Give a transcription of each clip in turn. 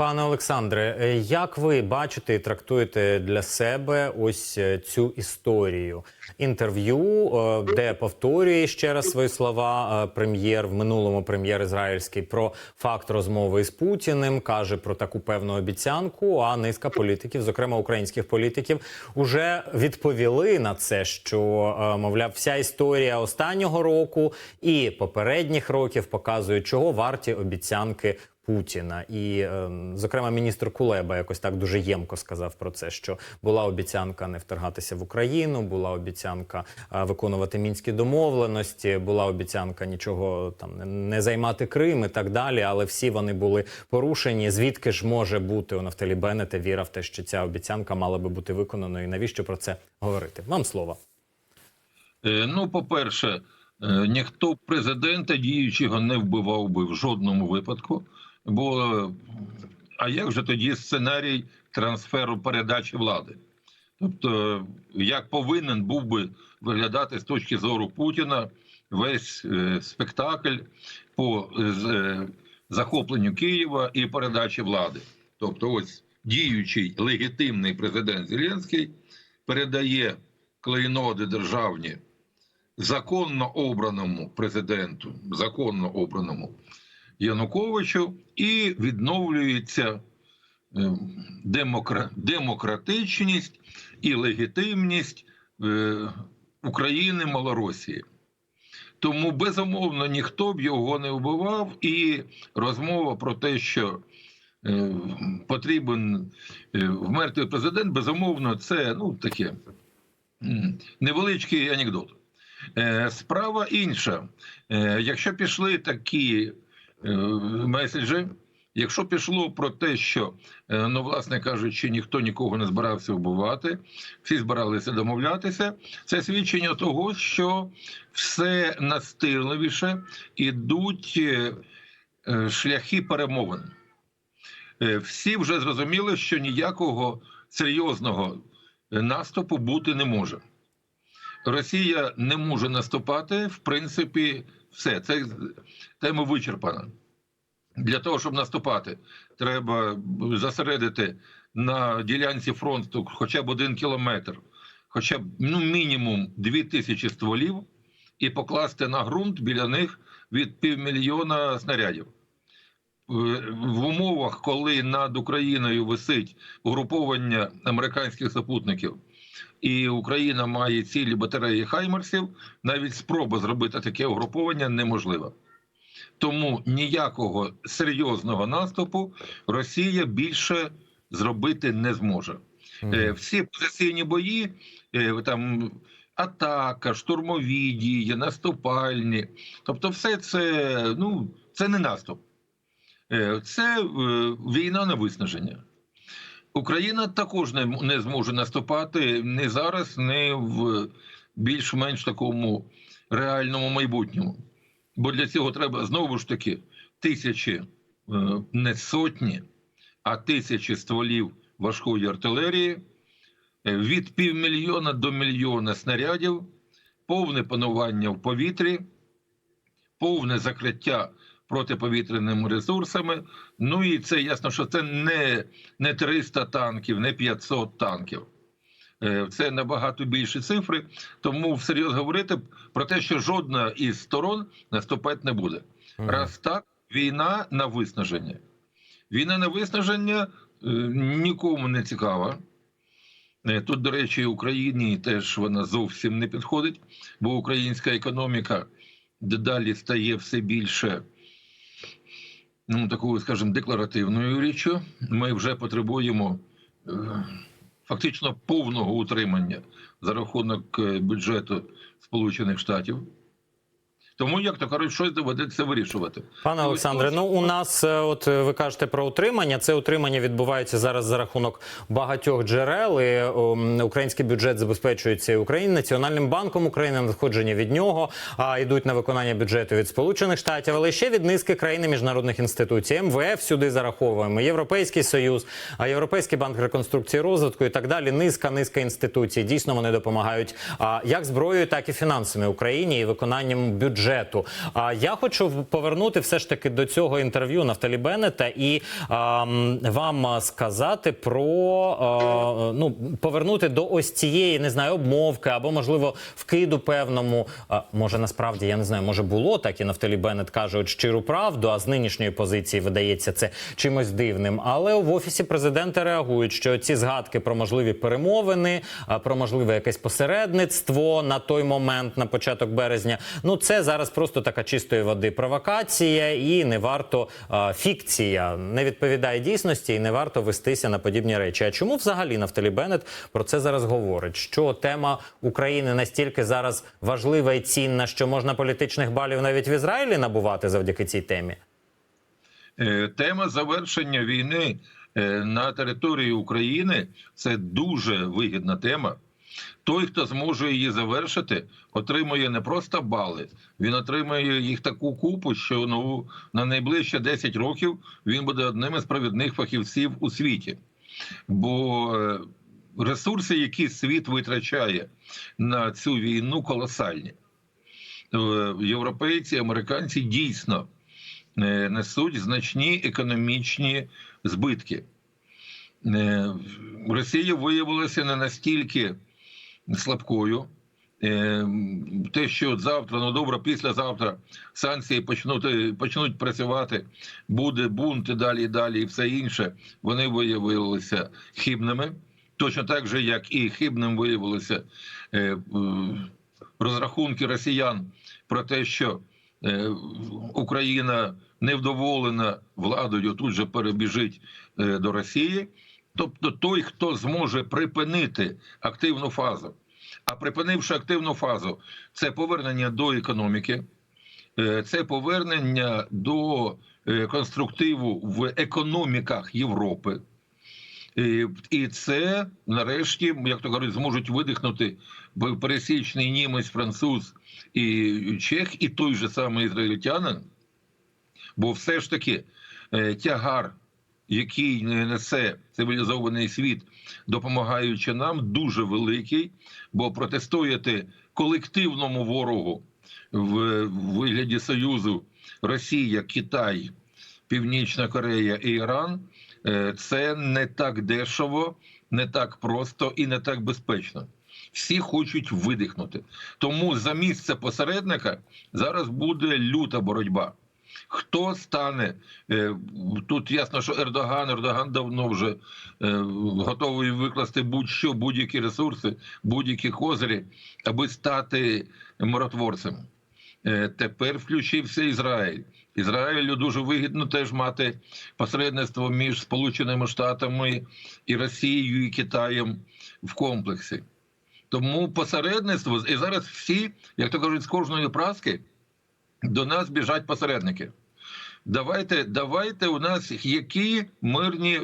Пане Олександре, е, як ви бачите і трактуєте для себе ось е, цю історію інтерв'ю, е, де повторює ще раз свої слова прем'єр в минулому прем'єр ізраїльський про факт розмови з Путіним, каже про таку певну обіцянку. А низка політиків, зокрема українських політиків, уже відповіли на це, що мовляв, вся історія останнього року і попередніх років показує, чого варті обіцянки Путіна. І, е, зокрема, міністр Кулеба якось так дуже ємко сказав про це, що була обіцянка не вторгатися в Україну, була обіцянка е, виконувати мінські домовленості, була обіцянка нічого там не- не займати Крим і так далі. Але всі вони були порушені. Звідки ж може бути у Нафталі Беннета віра в те, що ця обіцянка мала би бути виконаною? І навіщо про це говорити? Вам слово. Е, Ну, по-перше, е, ніхто президента діючого не вбивав би в жодному випадку. Бо а як же тоді сценарій трансферу передачі влади? Тобто, як повинен був би виглядати з точки зору Путіна весь е, спектакль по е, е, захопленню Києва і передачі влади? Тобто, ось діючий легітимний президент Зеленський передає клейноди державні законно обраному президенту, законно обраному Януковичу, і відновлюється е, демокра... демократичність і легітимність е, України Малоросії. Тому безумовно ніхто б його не вбивав, і розмова про те, що е, потрібен вмертвий президент, безумовно, це ну таке невеличкий анекдот. Справа інша. Якщо пішли такі меседжі, якщо пішло про те, що, е, ну, власне кажучи, ніхто нікого не збирався вбивати, всі збиралися домовлятися, це свідчення того, що все настирливіше ідуть е, е, шляхи перемовин. Е, Всі вже зрозуміли, що ніякого серйозного е, наступу бути не може. Росія не може наступати, в принципі, все. Це тема вичерпана. Для того, щоб наступати, треба зосередити на ділянці фронту хоча б один кілометр, хоча б ну, мінімум дві тисячі стволів, і покласти на ґрунт біля них від півмільйона снарядів. В в умовах, коли над Україною висить угруповання американських супутників, і Україна має цілі батареї Хаймерсів, навіть спроба зробити таке угруповання неможлива. Тому ніякого серйозного наступу Росія більше зробити не зможе. Е, Всі позиційні бої, е, там атака, штурмові дії, наступальні. Тобто, все це ну, це не наступ, Е, це війна на виснаження. Україна також не, не зможе наступати не зараз, не в більш-менш такому реальному майбутньому. Бо для цього треба знову ж таки тисячі, е, не сотні, а тисячі стволів важкої артилерії, е, від півмільйона до мільйона снарядів, повне панування в повітрі, повне закриття протиповітряними ресурсами. Ну і це ясно, що це не, не 300 танків, не 500 танків. Е, Це набагато більші цифри, тому всерйоз говорити про те, що жодна із сторон наступати не буде. Раз так, війна на виснаження. Війна на виснаження е, нікому не цікава. Е, Тут, до речі, Україні теж вона зовсім не підходить, бо українська економіка дедалі стає все більше ну, такою, скажімо, декларативною річчю. Ми вже потребуємо е, фактично повного утримання за рахунок е, бюджету Сполучених Штатів. Тому, як то кажуть, щось доведеться вирішувати. Пане Олександре, ну у нас, е, от е, ви кажете про утримання. Це утримання відбувається зараз за рахунок багатьох джерел. І, ом, український бюджет забезпечується і Україні, Національним банком України, надходження від нього, а йдуть на виконання бюджету від Сполучених Штатів, але ще від низки країн і міжнародних інституцій. МВФ сюди зараховуємо, Європейський Союз, а Європейський банк реконструкції розвитку і так далі. Низка низка інституцій. Дійсно, вони допомагають а, як зброєю, так і фінансами Україні і виконанням бюджету бюджету. А я хочу повернути все ж таки до цього інтерв'ю Нафталі Беннета і а, вам сказати про а, ну повернути до ось цієї не знаю обмовки або можливо вкиду певному. А, може насправді я не знаю, може було так і Нафталі Беннет каже от щиру правду. А з нинішньої позиції видається це чимось дивним. Але в офісі президента реагують, що ці згадки про можливі перемовини, про можливе якесь посередництво на той момент, на початок березня. Ну це зараз просто така чистої води провокація, і не варто а, фікція не відповідає дійсності, і не варто вестися на подібні речі. А чому взагалі Нафталі Беннет про це зараз говорить? Що тема України настільки зараз важлива і цінна, що можна політичних балів навіть в Ізраїлі набувати завдяки цій темі? Е, Тема завершення війни е, на території України це дуже вигідна тема. Той, хто зможе її завершити, отримує не просто бали, він отримує їх таку купу, що ну на найближче 10 років він буде одним із провідних фахівців у світі. Бо е, ресурси, які світ витрачає на цю війну, колосальні. Е, Європейці, американці дійсно е, несуть значні економічні збитки. Росія виявилася не настільки слабкою. Е, Те, що завтра, ну добре, післязавтра санкції почнуть, почнуть працювати, буде бунт і далі, і далі, і все інше, вони виявилися хибними. Точно так же, як і хибним виявилися е, е, розрахунки росіян про те, що е, Україна невдоволена владою, тут же перебіжить е, до Росії. Тобто той, хто зможе припинити активну фазу, а припинивши активну фазу, це повернення до економіки, е, це повернення до е, конструктиву в економіках Європи. І- це нарешті, як то кажуть, зможуть видихнути пересічний німець, француз і чех, і той же самий ізраїльтянин. Бо все ж таки е, тягар, який несе цивілізований світ, допомагаючи нам, дуже великий, бо протистояти колективному ворогу в вигляді Союзу Росія, Китай, Північна Корея і Іран е, це не так дешево, не так просто і не так безпечно. Всі хочуть видихнути. Тому за місце посередника зараз буде люта боротьба. Хто стане е, тут? Ясно, що Ердоган, Ердоган давно вже е, готовий викласти будь-що, будь-які ресурси, будь-які козирі, аби стати миротворцем. Е, Тепер включився Ізраїль. Ізраїлю дуже вигідно теж мати посередництво між Сполученими Штатами і Росією і Китаєм в комплексі. Тому посередництво і зараз всі, як то кажуть, з кожної праски до нас біжать посередники. Давайте, давайте у нас які мирні,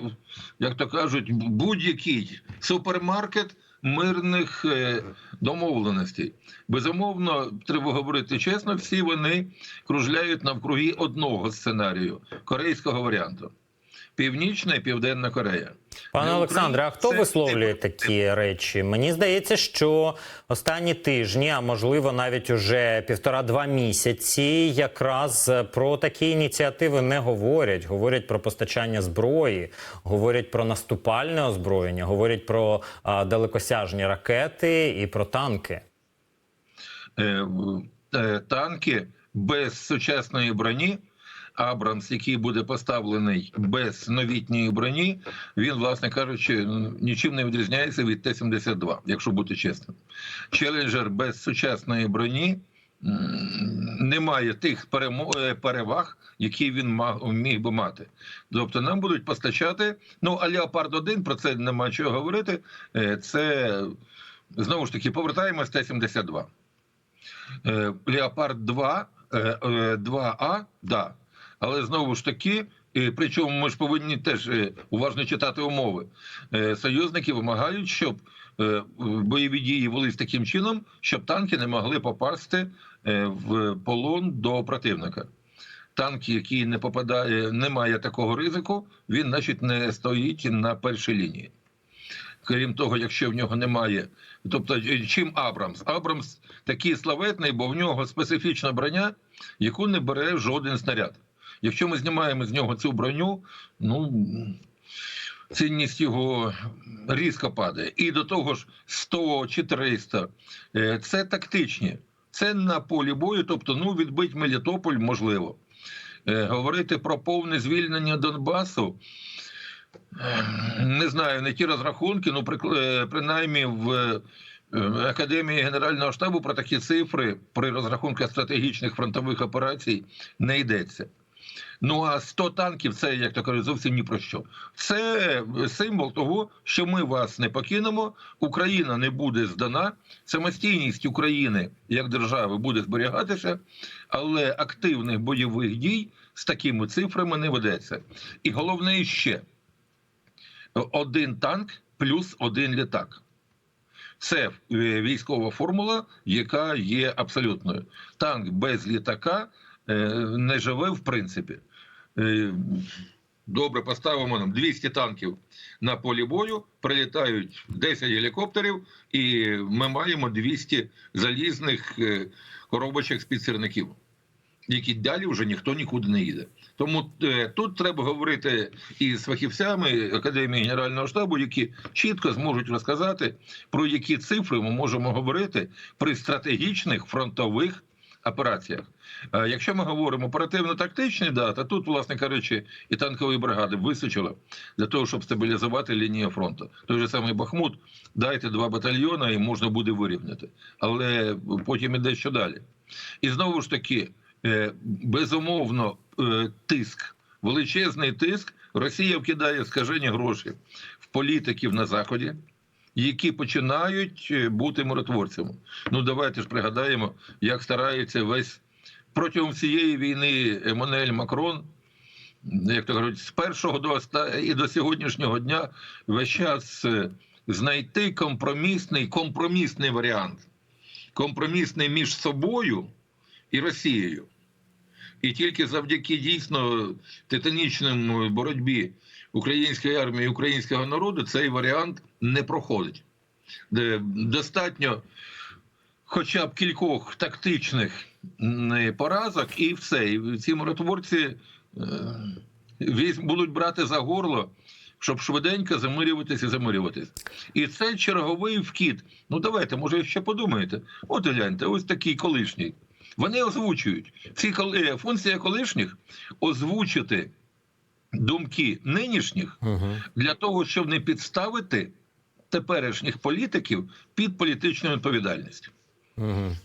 як то кажуть, будь-який супермаркет мирних е, домовленостей. Безумовно, треба говорити чесно, всі вони кружляють навкруги одного сценарію корейського варіанту: Північна і Південна Корея. Пане Олександре, а хто це висловлює не- такі речі? Мені здається, що останні тижні, а можливо навіть уже півтора-два місяці, якраз про такі ініціативи не говорять. Говорять про постачання зброї, говорять про наступальне озброєння, говорять про а, далекосяжні ракети і про танки. е, е, танки без сучасної броні. Абрамс, який буде поставлений без новітньої броні, він, власне кажучи, нічим не відрізняється від Т-72, якщо бути чесним. Челенджер без сучасної броні не має тих е, переваг, які він міг би мати. Тобто нам будуть постачати. Ну, а Леопард 1 про це нема чого говорити. Е, Це знову ж таки повертаємось Т-72. Е, Леопард 2, е, е, 2А, да. Але знову ж таки, причому ми ж повинні теж е, уважно читати умови. Е, Союзники вимагають, щоб е, бойові дії велись таким чином, щоб танки не могли попасти в полон до противника. Танк, який не попадає, не має такого ризику, він, значить, не стоїть на першій лінії. крім того, якщо в нього немає. Тобто, чим Абрамс? Абрамс такий славетний, бо в нього специфічна броня, яку не бере жоден снаряд. Якщо ми знімаємо з нього цю броню, ну цінність його різко падає. І до того ж, 100 чи 300 е, це тактичні. Це на полі бою, тобто ну відбить Мелітополь можливо. Е, Говорити про повне звільнення Донбасу. е, Не знаю, не ті розрахунки, ну е, принаймні в Академії Генерального штабу про такі цифри при розрахунках стратегічних фронтових операцій не йдеться. Ну а 100 танків це, як то кажуть, зовсім ні про що. Це символ того, що ми вас не покинемо, Україна не буде здана, самостійність України як держави буде зберігатися, але активних бойових дій з такими цифрами не ведеться. І головне ще один танк плюс один літак. Це е, військова формула, яка є абсолютною. Танк без літака не живе в принципі. Е, Добре, поставимо нам 200 танків на полі бою, прилітають 10 гелікоптерів, і ми маємо 200 залізних е, коробочок з підсірників, які далі вже ніхто нікуди не їде. Тому е, тут треба говорити із фахівцями Академії Генерального штабу, які чітко зможуть розказати, про які цифри ми можемо говорити при стратегічних фронтових операціях. Е, Якщо ми говоримо оперативно-тактичні, да, то тут, власне кажучи, і танкової бригади вистачило для того, щоб стабілізувати лінію фронту. Той же самий Бахмут, дайте два батальйони і можна буде вирівняти. Але потім іде що далі. І знову ж таки, е, безумовно, е, тиск, величезний тиск. Росія вкидає скажені гроші в політиків на Заході, які починають е, бути миротворцями. Ну давайте ж пригадаємо, як старається весь протягом цієї війни Еммануель Макрон, як то кажуть, з першого до і до сьогоднішнього дня весь час е, знайти компромісний, компромісний варіант, компромісний між собою і Росією. І тільки завдяки дійсно титанічним боротьбі української армії українського народу цей варіант не проходить. Достатньо хоча б кількох тактичних поразок, і все. І ці миротворці е, будуть брати за горло, щоб швиденько замирюватись і замирюватись. І це черговий вкид. Ну давайте, може, ще подумаєте. От гляньте, ось такий колишній. Вони озвучують ці функція колишніх озвучити думки нинішніх Угу. для того, щоб не підставити теперішніх політиків під політичну відповідальність. Угу.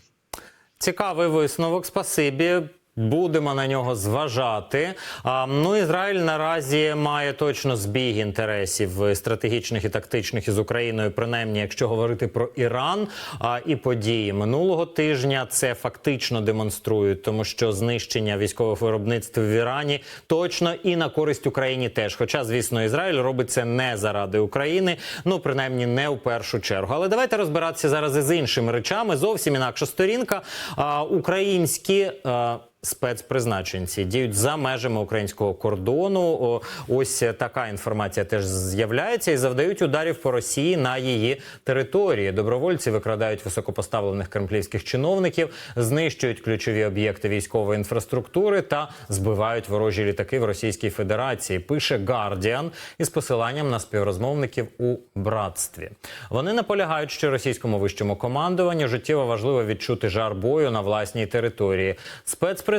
Цікавий висновок. Спасибі. Будемо на нього зважати. А, ну, Ізраїль наразі має точно збіг інтересів е, стратегічних і тактичних із Україною, принаймні, якщо говорити про Іран а, і події минулого тижня, це фактично демонструють, тому що знищення військових виробництв в Ірані точно і на користь Україні теж. Хоча, звісно, Ізраїль робить це не заради України, ну принаймні не у першу чергу. Але давайте розбиратися зараз із іншими речами. Зовсім інакша сторінка. А, українські. А, Спецпризначенці діють за межами українського кордону. Ось така інформація теж з'являється і завдають ударів по Росії на її території. Добровольці викрадають високопоставлених кремлівських чиновників, знищують ключові об'єкти військової інфраструктури та збивають ворожі літаки в Російській Федерації. Пише Guardian із посиланням на співрозмовників у братстві. Вони наполягають, що російському вищому командуванню життєво важливо відчути жар бою на власній території. Спецпризначенці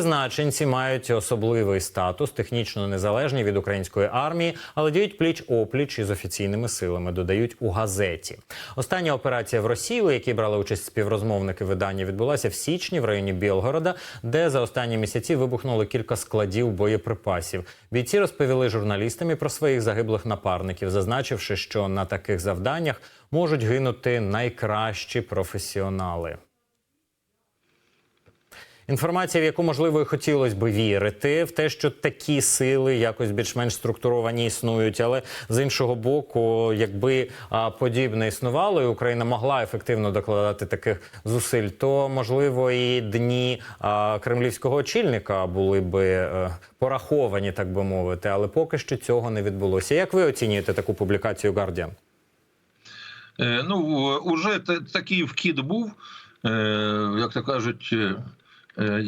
мають особливий статус, технічно незалежні від української армії, але діють пліч опліч із офіційними силами. Додають у газеті. Остання операція в Росії, у якій брали участь співрозмовники видання, відбулася в січні в районі Білгорода, де за останні місяці вибухнули кілька складів боєприпасів. Бійці розповіли журналістам про своїх загиблих напарників, зазначивши, що на таких завданнях можуть гинути найкращі професіонали. Інформація, в яку можливо і хотілося би вірити, в те, що такі сили якось більш-менш структуровані існують. Але з іншого боку, якби подібне існувало, і Україна могла ефективно докладати таких зусиль, то можливо і дні кремлівського очільника були би е, пораховані, так би мовити. Але поки що цього не відбулося. Як ви оцінюєте таку публікацію Guardian? Е, Ну, уже такий вкид був, е, як то кажуть, е, е,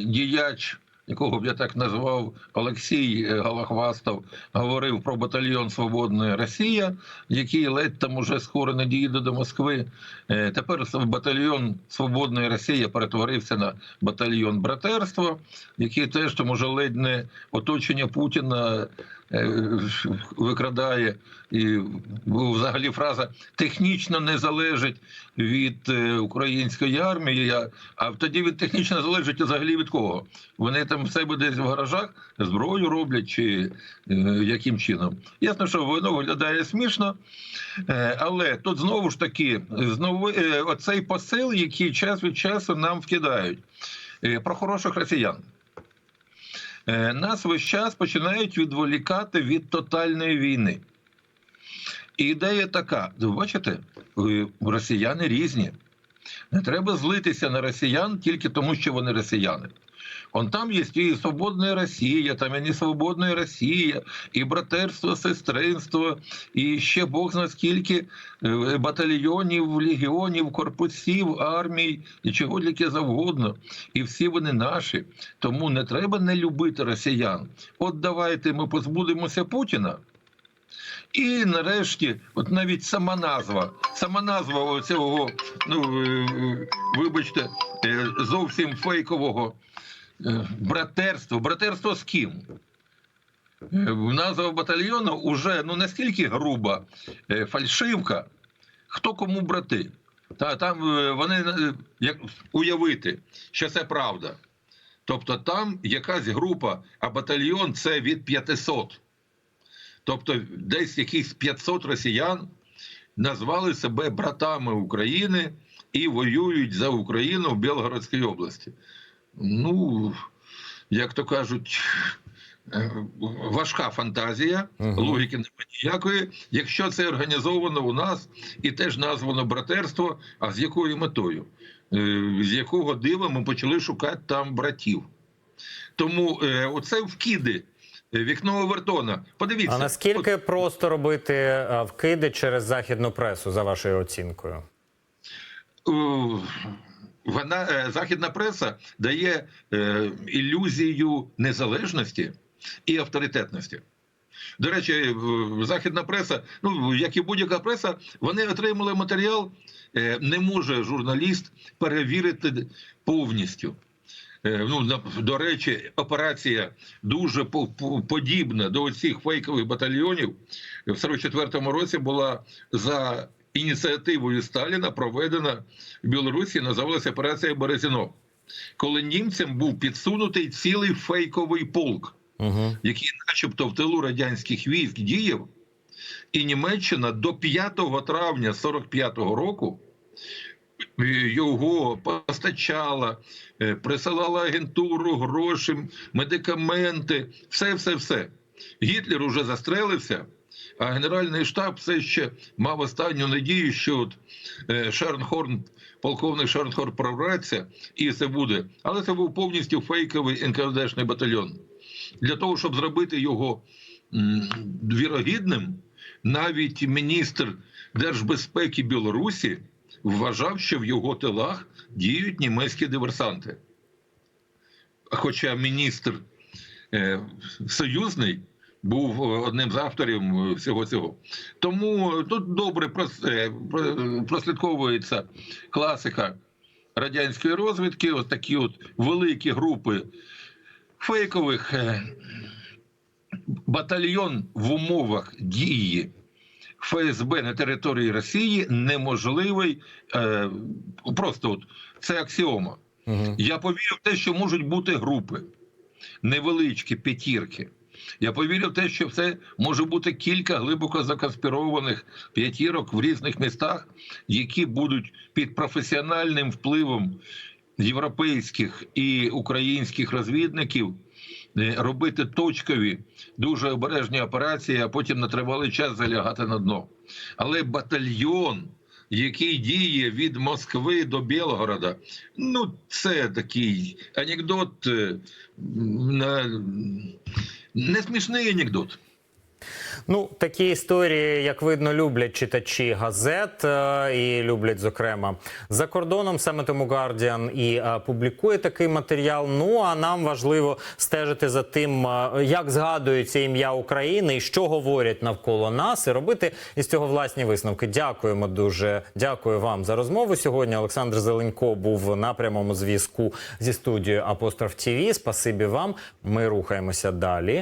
діяч, якого б я так назвав, Олексій е, Галахвастов, говорив про батальйон Свободна Росія, який ледь там уже скоро не дійде до Москви. Е, Тепер батальйон Свободної Росії перетворився на батальйон братерства, який теж там уже ледь не оточення Путіна е, викрадає. І взагалі фраза технічно не залежить від української армії. А тоді від технічно залежить взагалі від кого? Вони там себе десь в гаражах зброю роблять чи е, яким чином? Ясно, що воно виглядає смішно, е, але тут знову ж таки знову е, оцей посил, який час від часу нам вкидають е, про хороших росіян. Е, Нас весь час починають відволікати від тотальної війни. І ідея така: ви бачите, росіяни різні. Не треба злитися на росіян тільки тому, що вони росіяни. Он там є і свободна Росія, там і не свободна Росія, і братерство, сестринство, і ще Бог зна скільки е, батальйонів, легіонів, корпусів, армій і чого тільки завгодно. І всі вони наші. Тому не треба не любити росіян. От давайте ми позбудемося Путіна. І нарешті, от навіть сама назва, сама назва цього, ну е, вибачте, е, зовсім фейкового е, братерства. Братерство з ким? Е, Назва батальйону вже ну настільки груба е, фальшивка. Хто кому брати? Та там вони як уявити, що це правда. Тобто там якась група, а батальйон це від 500. Тобто, десь якихось 500 росіян назвали себе братами України і воюють за Україну в Білгородській області. Ну, як то кажуть, е, важка фантазія, Мгм. логіки немає ніякої. Якщо це організовано у нас і теж названо братерство, а з якою метою? Е, З якого дива ми почали шукати там братів? Тому е, оце вкиди. Вікно Овертона. Подивіться, А наскільки просто робити вкиди через західну пресу, за вашою оцінкою? Вона е, західна преса дає е, ілюзію незалежності і авторитетності. До речі, е, західна преса, ну як і будь-яка преса, вони отримали матеріал. Не може журналіст перевірити повністю. Ну, до речі, операція дуже по- по- подібна до цих фейкових батальйонів в 44-му році була за ініціативою Сталіна проведена в Білорусі, називалася операція Березіно, коли німцям був підсунутий цілий фейковий полк, Угу. який, начебто, в тилу радянських військ діяв, і Німеччина до 5 травня 45-го року е, його постачала, е, присилала агентуру, гроші, медикаменти, все, все, все. Гітлер уже застрелився, а Генеральний штаб все ще мав останню надію, що от е, Шернхорн, полковник Шернхорн прорветься, і це буде. Але це був повністю фейковий НКВДшний батальйон. Для того, щоб зробити його вірогідним, навіть міністр держбезпеки Білорусі вважав, що в його тилах діють німецькі диверсанти. Хоча міністр е, союзний був е, одним з авторів е, всього цього. Тому тут добре прос- е, про- прослідковується класика радянської розвідки, ось такі от великі групи фейкових е, батальйон в умовах дії ФСБ на території Росії неможливий. Е, просто от це аксіома. Угу. Я повірю в те, що можуть бути групи, невеличкі п'ятірки. Я повірю в те, що це може бути кілька глибоко законспірованих п'ятірок в різних містах, які будуть під професіональним впливом європейських і українських розвідників е, робити точкові, дуже обережні операції, а потім на тривалий час залягати на дно. Але батальйон, який діє від Москви до Білгорода, ну це такий анекдот, е, на- не смішний анекдот. Ну, такі історії, як видно, люблять читачі газет е, і люблять, зокрема, за кордоном. Саме тому Guardian і е, публікує такий матеріал. Ну а нам важливо стежити за тим, е, як згадується ім'я України і що говорять навколо нас, і робити із цього власні висновки. Дякуємо дуже. Дякую вам за розмову сьогодні. Олександр Зеленько був на прямому зв'язку зі студією Апостроф ТІВІ. Спасибі вам. Ми рухаємося далі.